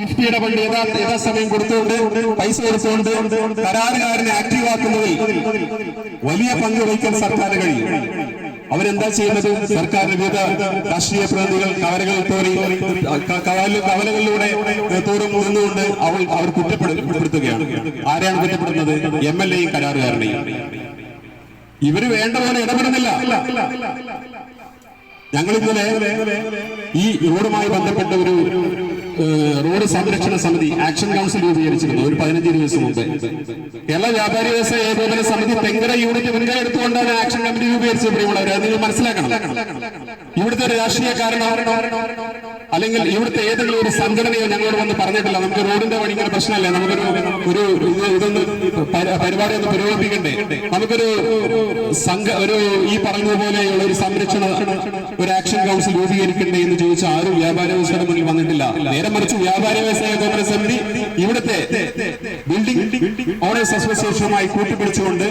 കിഫ്ബിയുടെ യഥാ യഥാസമയം കൊടുത്തുകൊണ്ട് പൈസ കൊടുത്തുകൊണ്ട് കരാറുകാരനെ ആക്റ്റീവാക്കുന്നതിൽ വലിയ പങ്ക് വഹിക്കാൻ സർക്കാർ കഴിയും. അവരെന്താ ചെയ്യുന്നത്? സർക്കാരിന്റെ വിവിധ രാഷ്ട്രീയ പ്രതിനിധികൾ കവലകൾ തോറി കവലകളിലൂടെ തോറും നിന്നുകൊണ്ട് അവൾ അവർ കുറ്റപ്പെടുത്തുകയാണ്. ആരെയാണ് കുറ്റപ്പെടുന്നത് എം എൽ എയും കരാറുകാരനെയും. ഇവർ വേണ്ട പോലെ ഇടപെടുന്നില്ല. ഞങ്ങൾ ഇന്നലെ ഈ റോഡുമായി ബന്ധപ്പെട്ട ഒരു റോഡ് സംരക്ഷണ സമിതി ആക്ഷൻ കൗൺസിൽ രൂപീകരിച്ചിരുന്നു ഒരു പതിനഞ്ച് ദിവസം മുമ്പ്. കേരള വ്യാപാരി വ്യവസായ ഏകോപന സമിതി തെങ്കര യൂണിറ്റ് മുൻകൈ എടുത്തുകൊണ്ടാണ് ആക്ഷൻ കമ്മിറ്റി രൂപീകരിച്ചത് പ്രിയമുള്ളവരെ നിങ്ങൾ മനസ്സിലാക്കണം. ഇവിടുത്തെ ഒരു രാഷ്ട്രീയ കാരണം അല്ലെങ്കിൽ ഇവിടുത്തെ ഏതെങ്കിലും ഒരു സംഘടനയോ ഞങ്ങളോട് വന്ന് പറഞ്ഞിട്ടില്ല. നമുക്ക് റോഡിന്റെ പണി ഇങ്ങനെ പ്രശ്നമല്ലേ? നമുക്കൊരു ഒരു ഇത് ഇതൊന്ന് പരിപാടി ഒന്ന് പുരോഗമിക്കണ്ടേ? നമുക്കൊരു സംഘ ഒരു ഈ പറഞ്ഞതുപോലെയുള്ള ഒരു സംരക്ഷണ ഒരു ആക്ഷൻ കൗൺസിൽ രൂപീകരിക്കണ്ടേ എന്ന് ചോദിച്ച ആരും വ്യാപാര വ്യവസായ മുന്നിൽ വന്നിട്ടില്ല. നേരെ മറിച്ച് വ്യാപാര വ്യവസായ കോൺഗ്രസ് സമിതി ഇവിടുത്തെ ബിൽഡിംഗ് ഓണേഴ്സ് അസോസിയേഷനുമായി കൂട്ടിപ്പിടിച്ചുകൊണ്ട്